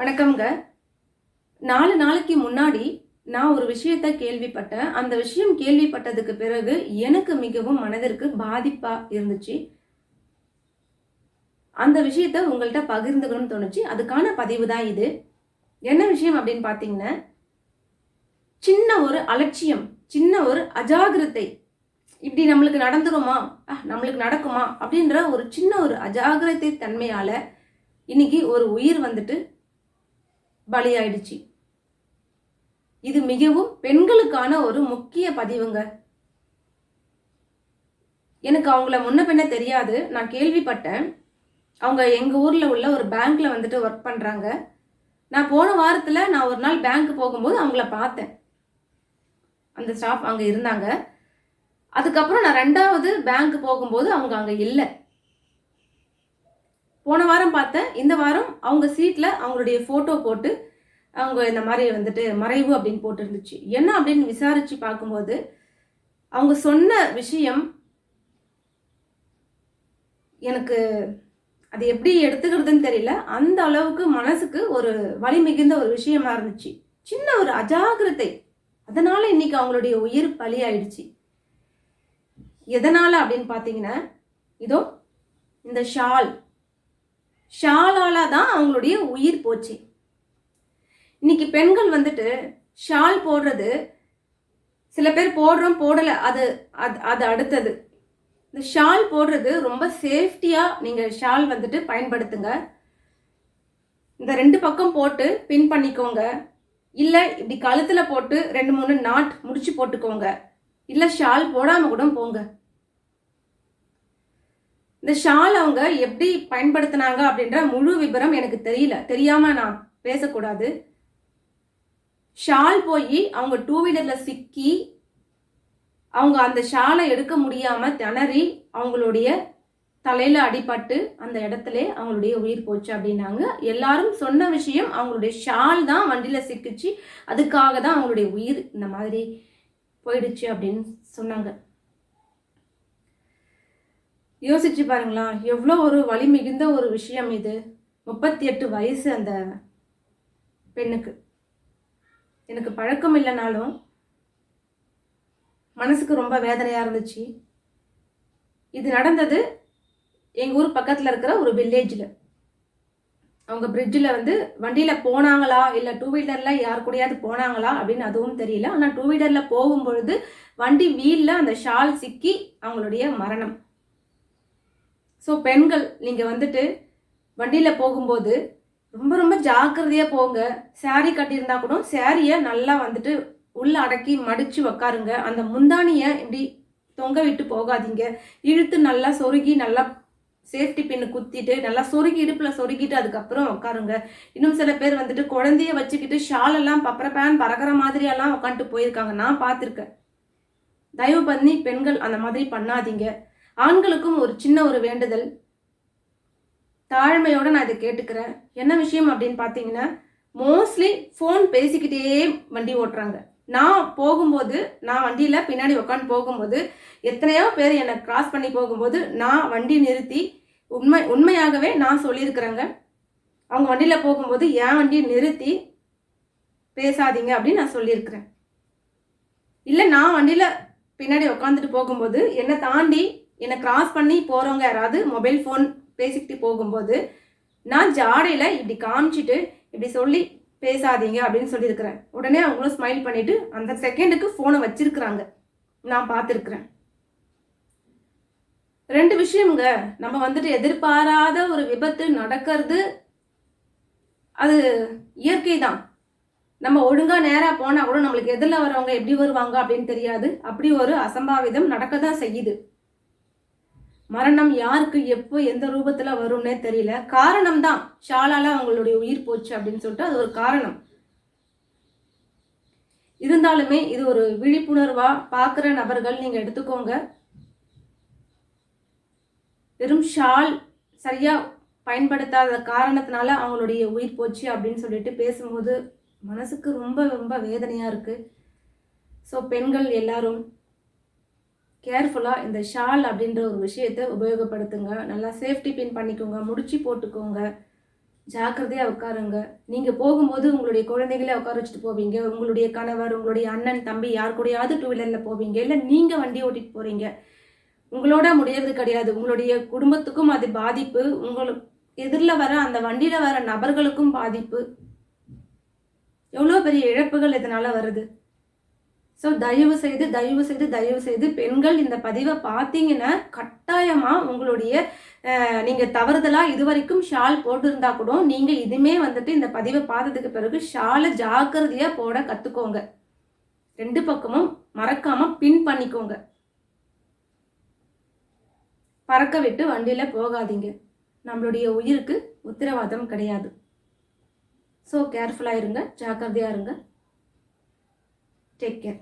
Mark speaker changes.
Speaker 1: வணக்கம்ங்க. நாலு நாளைக்கு முன்னாடி நான் ஒரு விஷயத்த கேள்விப்பட்டேன். அந்த விஷயம் கேள்விப்பட்டதுக்கு பிறகு எனக்கு மிகவும் மனதிற்கு பாதிப்பா இருந்துச்சு. அந்த விஷயத்த உங்கள்கிட்ட பகிர்ந்துக்கணும்னு தோணுச்சு. அதுக்கான பதிவு தான் இது. என்ன விஷயம் அப்படின்னு பார்த்தீங்கன்னா சின்ன ஒரு அலட்சியம் சின்ன ஒரு அஜாகிரத்தை. இப்படி நம்மளுக்கு நடந்துருமா? நம்மளுக்கு நடக்குமா? அப்படின்ற ஒரு சின்ன ஒரு அஜாகிரத்தை தன்மையால இன்னைக்கு ஒரு உயிர் வந்துட்டு பலியாயிடுச்சு. இது மிகவும் பெண்களுக்கான ஒரு முக்கிய பதிவுங்க. எனக்கு அவங்கள முன்ன பின்ன தெரியாது. நான் கேள்விப்பட்டேன். அவங்க எங்க ஊர்ல உள்ள ஒரு பேங்க்ல வந்துட்டு ஒர்க் பண்றாங்க. நான் போன வாரத்துல நான் ஒரு நாள் பேங்க் போகும்போது அவங்கள பார்த்தேன். அந்த ஸ்டாஃப் அங்க இருந்தாங்க. அதுக்கப்புறம் நான் ரெண்டாவது பேங்க் போகும்போது அவங்க அங்க இல்லை. போன வாரம் பார்த்தேன் இந்த வாரம் அவங்க சீட்டில் அவங்களுடைய ஃபோட்டோ போட்டு அவங்க இந்த மாதிரி வந்துட்டு மறைவு அப்படின்னு போட்டு இருந்துச்சு என்ன அப்படின்னு விசாரித்து பார்க்கும்போது அவங்க சொன்ன விஷயம் எனக்கு அது எப்படி எடுத்துக்கிறதுன்னு தெரியல. அந்த அளவுக்கு மனசுக்கு ஒரு வலி மிகுந்த ஒரு விஷயமா இருந்துச்சு. சின்ன ஒரு அஜாகிரதை அதனால இன்னைக்கு அவங்களுடைய உயிர் பலியாயிடுச்சு. எதனால அப்படின்னு பார்த்தீங்கன்னா இதோ இந்த ஷால். ஷாலால தான் அவங்களுடைய உயிர் போச்சு. இன்னைக்கு பெண்கள் வந்துட்டு ஷால் போடுறது சில பேர் போடுறோம் போடலை அது அது அது அடுத்தது. இந்த ஷால் போடுறது ரொம்ப சேஃப்டியாக நீங்கள் ஷால் வந்துட்டு பயன்படுத்துங்க. இந்த ரெண்டு பக்கம் போட்டு பின் பண்ணிக்கோங்க. இல்லை இப்படி கழுத்தில் போட்டு ரெண்டு மூணு நாட் முடிச்சு போட்டுக்கோங்க. இல்லை ஷால் போடாமல் கூட போங்க. இந்த ஷால் அவங்க எப்படி பயன்படுத்தினாங்க அப்படின்ற முழு விபரம் எனக்கு தெரியல. தெரியாம நான் பேசக்கூடாது. ஷால் போய் அவங்க டூ வீலர்ல சிக்கி அவங்க அந்த ஷாலை எடுக்க முடியாம திணறி அவங்களுடைய தலையில அடிபட்டு அந்த இடத்துல அவங்களுடைய உயிர் போச்சு அப்படின்னாங்க. எல்லாரும் சொன்ன விஷயம் அவங்களுடைய ஷால் தான் வண்டியில சிக்கிச்சு அதுக்காக தான் அவங்களுடைய உயிர் இந்த மாதிரி போயிடுச்சு அப்படின்னு சொன்னாங்க. யோசிச்சு பாருங்களா எவ்வளோ ஒரு வலி மிகுந்த ஒரு விஷயம் இது. முப்பத்தி எட்டு வயசு அந்த பெண்ணுக்கு. எனக்கு பழக்கம் இல்லைனாலும் மனசுக்கு ரொம்ப வேதனையாக இருந்துச்சு. இது நடந்தது எங்கள் ஊர் பக்கத்தில் இருக்கிற ஒரு வில்லேஜில் அவங்க பிரிட்ஜில் வந்து வண்டியில் போனாங்களா இல்லை டூ வீலரில் யார் கூடயாவது போனாங்களா அப்படின்னு அதுவும் தெரியல. ஆனால் டூ வீலரில் போகும்பொழுது வண்டி வீலில் அந்த ஷால் சிக்கி அவங்களுடைய மரணம். ஸோ பெண்கள் நீங்கள் வந்துட்டு வண்டியில் போகும்போது ரொம்ப ரொம்ப ஜாக்கிரதையாக போங்க. saree கட்டியிருந்தா கூட சாரியை நல்லா வந்துட்டு உள்ள அடக்கி மடித்து உக்காருங்க. அந்த முந்தானியை இப்படி தொங்க விட்டு போகாதீங்க. இழுத்து நல்லா சொருகி நல்லா சேஃப்டி பின்னு குத்திட்டு நல்லா சொருகி இடுப்பில் சொருகிட்டு அதுக்கப்புறம் உட்காருங்க இன்னும் சில பேர் வந்துட்டு குழந்தைய வச்சுக்கிட்டு ஷால் எல்லாம் பப்பர பேன் பறக்கிற மாதிரியெல்லாம் உட்காந்துட்டு போயிருக்காங்க. நான் பார்த்துருக்கேன். தயவு பண்ணி பெண்கள் அந்த மாதிரி பண்ணாதீங்க. ஆண்களுக்கும் ஒரு சின்ன ஒரு வேண்டுதல். தாழ்மையோட நான் இதை கேட்டுக்கிறேன். என்ன விஷயம் அப்படின்னு பார்த்தீங்கன்னா மோஸ்ட்லி ஃபோன் பேசிக்கிட்டே வண்டி ஓட்டுறாங்க. நான் போகும்போது நான் வண்டியில் பின்னாடி உட்காந்து போகும்போது எத்தனையோ பேர் என்னை கிராஸ் பண்ணி போகும்போது நான் வண்டி நிறுத்தி உண்மை உண்மையாகவே நான் சொல்லியிருக்கிறேங்க. அவங்க வண்டியில் போகும்போது என் வண்டியை நிறுத்தி பேசாதீங்க அப்படின்னு நான் சொல்லியிருக்கிறேன். இல்லை நான் வண்டியில் பின்னாடி உட்காந்துட்டு போகும்போது என்னை தாண்டி என்னை கிராஸ் பண்ணி போகிறவங்க யாராவது மொபைல் ஃபோன் பேசிக்கிட்டு போகும்போது நான் ஜாடையில் இப்படி காமிச்சிட்டு இப்படி சொல்லி பேசாதீங்க அப்படின்னு சொல்லியிருக்கிறேன். உடனே அவங்களும் ஸ்மைல் பண்ணிவிட்டு அந்த செகண்டுக்கு ஃபோனை வச்சிருக்கிறாங்க. நான் பார்த்துருக்குறேன். ரெண்டு விஷயம்ங்க. நம்ம வந்துட்டு எதிர்பாராத ஒரு விபத்து நடக்கிறது அது இயற்கை தான். நம்ம ஒழுங்காக நேராக போனால் கூட நம்மளுக்கு எதிரில் வரவங்க எப்படி வருவாங்க அப்படின்னு தெரியாது. அப்படி ஒரு அசம்பாவிதம் நடக்க தான் செய்யுது. மரணம் யாருக்கு எப்போ எந்த ரூபத்தில் வரும்னே தெரியல. காரணம் தான் ஷாலால அவங்களுடைய உயிர் போச்சு அப்படின்னு சொல்லிட்டு அது ஒரு காரணம். இருந்தாலுமே இது ஒரு விழிப்புணர்வா பார்க்குற நபர்கள் நீங்கள் எடுத்துக்கோங்க. வெறும் ஷால் சரியா பயன்படுத்தாத காரணத்தினால அவங்களுடைய உயிர் போச்சு அப்படின்னு சொல்லிட்டு பேசும்போது மனசுக்கு ரொம்ப ரொம்ப வேதனையாக இருக்குது ஸோ பெண்கள் எல்லாரும் கேர்ஃபுல்லாக இந்த ஷால் அப்படின்ற ஒரு விஷயத்தை உபயோகப்படுத்துங்க. நல்லா சேஃப்டி பின் பண்ணிக்கோங்க. முடிச்சு போட்டுக்கோங்க. ஜாக்கிரதையாக உட்காருங்க. நீங்கள் போகும்போது உங்களுடைய குழந்தைகளே உட்கார வச்சுட்டு போவீங்க. உங்களுடைய கணவர் உங்களுடைய அண்ணன் தம்பி யார் கூடயாவது டூ வீலரில் போவீங்க. இல்லை நீங்கள் வண்டி ஓட்டிகிட்டு போகிறீங்க உங்களோட முடியறது கிடையாது. உங்களுடைய குடும்பத்துக்கும் அது பாதிப்பு. உங்களுக்கு எதிரில் வர அந்த வண்டியில் வர நபர்களுக்கும் பாதிப்பு. எவ்வளோ பெரிய இழப்புகள் இதனால் வருது. ஸோ தயவு செய்து தயவு செய்து தயவு செய்து பெண்கள் இந்த பதிவை பார்த்தீங்கன்னா கட்டாயமாக உங்களுடைய நீங்கள் தவறுதலாக இது வரைக்கும் ஷால் போட்டிருந்தா கூட நீங்கள் இதுமே வந்துட்டு இந்த பதிவை பார்த்ததுக்கு பிறகு ஷாலை ஜாக்கிரதையாக போட கற்றுக்கோங்க ரெண்டு பக்கமும் மறக்காமல் பின் பண்ணிக்கோங்க. பறக்க விட்டு வண்டியில் போகாதீங்க. நம்மளுடைய உயிருக்கு உத்தரவாதம் கிடையாது. ஸோ கேர்ஃபுல்லாக இருங்க ஜாக்கிரதையாக இருங்க. Take care